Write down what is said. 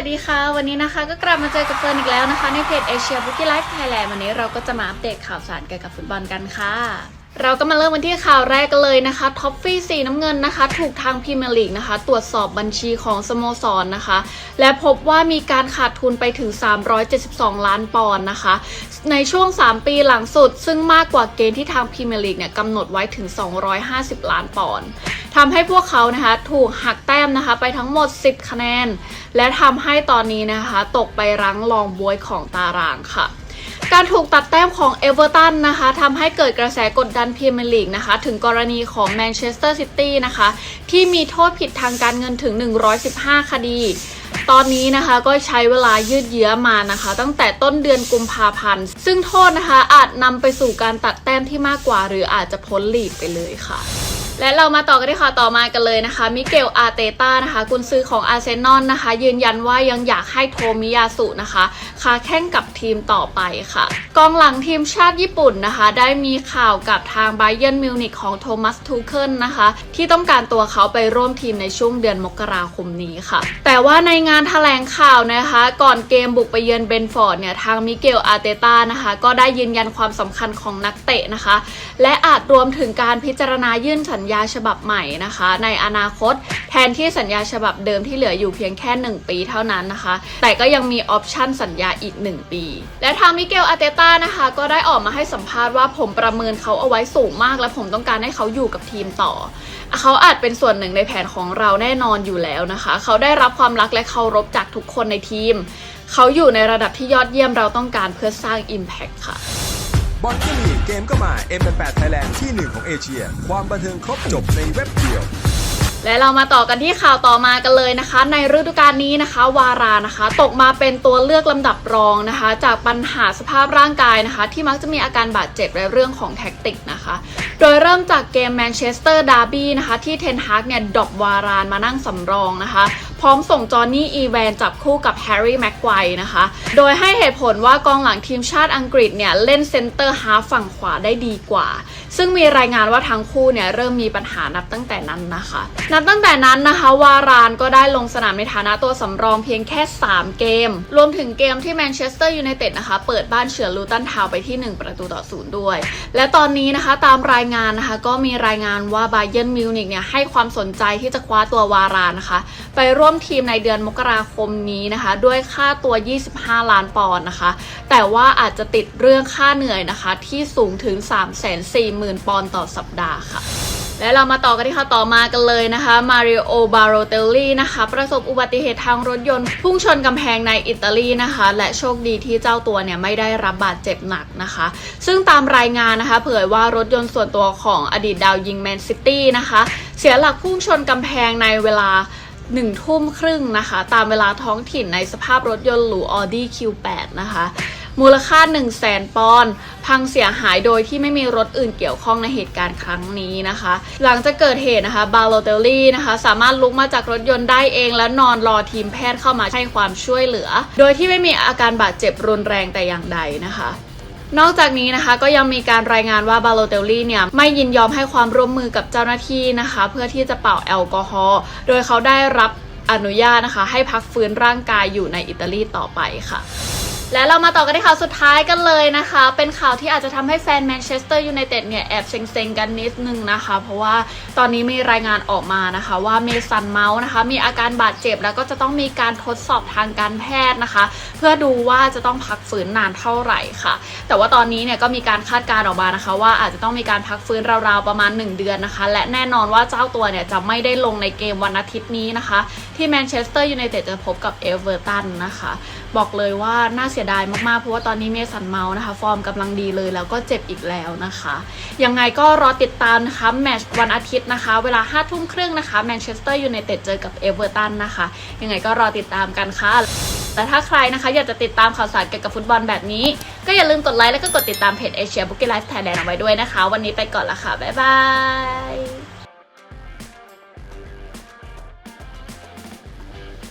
วัสดีค่ะ วันนี้นะคะก็กลับมาเจอกับเฟิร์นอีกแล้วนะคะ ในเพจเอเชียบุกี้ไลฟ์ไทยแลนด์วันนี้เราก็จะมาอัปเดตข่าวสารเกี่ยวกับฟุตบอลกันค่ะ เราก็มาเริ่มกันที่ข่าวแรกกันเลยนะคะท็อปฟี่สีน้ำเงินนะคะ ถูกทางพรีเมียร์ลีกนะคะ ตรวจสอบบัญชีของสโมสรนะคะ และพบว่ามีการขาดทุนไปถึง 372 ล้านปอนด์นะคะ ในช่วง 3 ปีหลังสุด ซึ่งมากกว่าเกณฑ์ที่ทางพรีเมียร์ลีกเนี่ยกำหนดไว้ถึง 250 ล้านปอนด์ ทำให้พวกเขานะคะถูกหักแต้มนะคะไปทั้งหมด 10 คะแนน และทำให้ตอนนี้นะคะตกไปรั้งรองบวยของตารางค่ะการถูกตัดแต้มของเอเวอร์ตันนะคะทำให้เกิดกระแสกดดันพรีเมียร์ลีกนะคะ ถึงกรณีของแมนเชสเตอร์ซิตี้นะคะ ที่มีโทษผิดทางการเงินถึง 115 คดี ตอนนี้นะคะก็ใช้เวลายืดเยื้อมานะคะ ตั้งแต่ต้นเดือนกุมภาพันธ์ ซึ่งโทษนะคะอาจนำไปสู่การตัดแต้มที่มากกว่า หรืออาจจะพ้นลีกไปเลยค่ะ และเรามาต่อกันที่ข่าวต่อมากันเลยนะคะ มิเกลอาเตต้านะคะกุนซือของอาร์เซนอลนะคะ ยืนยันว่ายังอยากให้โทมิยาสุนะคะคาแข่งกับทีมต่อไปค่ะ กองหลังทีมชาติญี่ปุ่นนะคะ ได้มีข่าวกับทางไบเยนมิวนิกของโทมัสทูเคิลนะคะ ที่ต้องการตัวเขาไปร่วมทีมในช่วงเดือนมกราคมนี้ค่ะ แต่ว่าในงานแถลงข่าวนะคะ ก่อนเกมบุกไปเยือนเบนฟอร์ดเนี่ยทางมิเกลอาเตต้านะคะก็ได้ยืนยันความสำคัญของนักเตะนะคะ และอาจรวมถึงการพิจารณายื่นสัญญาฉบับใหม่นะคะ ในอนาคตแทนที่สัญญาฉบับเดิมที่เหลืออยู่เพียงแค่ 1 ปีเท่านั้นนะคะ แต่ก็ยังมีออปชั่นสัญญาอีก 1 ปี และทางมิเกลอาเตต้านะคะ ก็ได้ออกมาให้สัมภาษณ์ว่าผมประเมินเขาเอาไว้สูงมาก และผมต้องการให้เขาอยู่กับทีมต่อ เขาอาจเป็นส่วนหนึ่งในแผนของเราแน่นอนอยู่แล้วนะคะ เขาได้รับความรักและเคารพจากทุกคนในทีม เขาอยู่ในระดับที่ยอดเยี่ยมเราต้องการเพื่อสร้าง Impact ค่ะ บอลก็มีเกมก็มา M8 Thailand ที่หนึ่งของเอเชีย ความบันเทิงครบจบในเว็บเดียวและเรามาต่อกันที่ข่าวต่อมากันเลยนะคะ ในฤดูกาลนี้นะคะ วารานะคะ ตกมาเป็นตัวเลือกลำดับรองนะคะ จากปัญหาสภาพร่างกายนะคะ ที่มักจะมีอาการบาดเจ็บในเรื่องของแท็กติกนะคะ โดยเริ่มจากเกมแมนเชสเตอร์ดาร์บี้นะคะ ที่เทนฮากเนี่ยดรอปวารานมานั่งสำรองนะคะ พร้อมส่งจอห์นนี่อีแวนจับคู่กับแฮร์รี่แม็กไกวนะคะ โดยให้เหตุผลว่ากองหลังทีมชาติอังกฤษเนี่ยเล่นเซนเตอร์ฮาฝั่งขวาได้ดีกว่า ซึ่งมีรายงานว่าทั้งคู่เนี่ยเริ่มมีปัญหานับตั้งแต่นั้นนะคะ นับตั้งแต่นั้นนะคะวารานก็ได้ลงสนามในฐานะตัวสำรองเพียงแค่ 3 เกม รวมถึงเกมที่แมนเชสเตอร์ยูไนเต็ดนะคะเปิดบ้านเฉือนลูตันทาวไปที่ 1 ประตูต่อศูนย์ด้วย และตอนนี้นะคะตามรายงานนะคะก็มีรายงานว่าบาเย r n นมิวนิกเนี่ยให้ความสนใจที่จะคว้าตัววารานนะคะ ไปร่วมมทีมในเดือนมกราคมนี้นะคะ ด้วยค่าตัว 25 ล้านปอนด์นะคะ แต่ว่าอาจจะติดเรื่องค่าเหนื่อยนะคะ ที่สูงถึง 340,000 ปอนด์ต่อสัปดาห์ค่ะและเรามาต่อกันที่ข่าวต่อมากันเลยนะคะ มาริโอบาโรเตลลี่นะคะ ประสบอุบัติเหตุทางรถยนต์ พุ่งชนกำแพงในอิตาลีนะคะ และโชคดีที่เจ้าตัวเนี่ยไม่ได้รับบาดเจ็บหนักนะคะ ซึ่งตามรายงานนะคะ เผยว่ารถยนต์ส่วนตัวของอดีตดาวยิงแมนซิตี้นะคะ เสียหลักพุ่งชนกำแพงในเวลา หนึ่งทุ่มครึ่งนะคะ ตามเวลาท้องถิ่นในสภาพรถยนต์หรู Audi Q8 นะคะ มูลค่า 1 0 0 0 0แสนปอนด์พังเสียหายโดยที่ไม่มีรถอื่นเกี่ยวข้องในเหตุการณ์ครั้งนี้นะคะ หลังจากเกิดเหตุนะคะบาโลเตลลี่นะคะ สามารถลุกมาจากรถยนต์ได้เอง และนอนรอทีมแพทย์เข้ามาให้ความช่วยเหลือ โดยที่ไม่มีอาการบาดเจ็บรุนแรงแต่อย่างใดนะคะ นอกจากนี้นะคะก็ยังมีการรายงานว่าบาโลเตลลี่เนี่ยไม่ยินยอมให้ความร่วมมือกับเจ้าหน้าที่นะคะ เพื่อที่จะเป่าแอลกอฮอล์โดยเขาได้รับอนุญาตนะคะ ให้พักฟื้นร่างกายอยู่ในอิตาลีต่อไปค่ะ และเรามาต่อกันที่ข่าวสุดท้ายกันเลยนะคะ เป็นข่าวที่อาจจะทำให้แฟนแมนเชสเตอร์ยูไนเต็ดเนี่ยแอบเซ็งๆกันนิดนึงนะคะ เพราะว่าตอนนี้มีรายงานออกมานะคะ ว่าเมสันเมาส์นะคะ มีอาการบาดเจ็บแล้วก็จะต้องมีการทดสอบทางการแพทย์นะคะ เพื่อดูว่าจะต้องพักฟื้นนานเท่าไหร่ค่ะ แต่ว่าตอนนี้เนี่ยก็มีการคาดการณ์ออกมานะคะ ว่าอาจจะต้องมีการพักฟื้นราวๆประมาณ 1 เดือนนะคะ และแน่นอนว่าเจ้าตัวเนี่ยจะไม่ได้ลงในเกมวันอาทิตย์นี้นะคะ ที่แมนเชสเตอร์ยูไนเต็ดจะพบกับเอเวอร์ตันนะคะบอกเลยว่าน่าเสียดายมากๆ เพราะว่าตอนนี้เมสันเมาส์นะคะ ฟอร์มกำลังดีเลยแล้วก็เจ็บอีกแล้วนะคะ ยังไงก็รอติดตามนะคะแมชวันอาทิตย์นะคะ เวลา5้าทุ่มครึ่งนะคะแมนเชสเตอร์ยูไนเต็ดเจอกับเอเวอร์ตันนะคะ ยังไงก็รอติดตามกันค่ะ แต่ถ้าใครนะคะอยากจะติดตามข่าวสารเกี่ยวกับฟุตบอลแบบนี้ ก็อย่าลืมกดไลค์แล้วก็กดติดตามเพจเอเชียบุกี้ไลฟ์ไทยแลนด์เอาไว้ด้วยนะคะ วันนี้ไปก่อนละค่ะบ๊ายบาย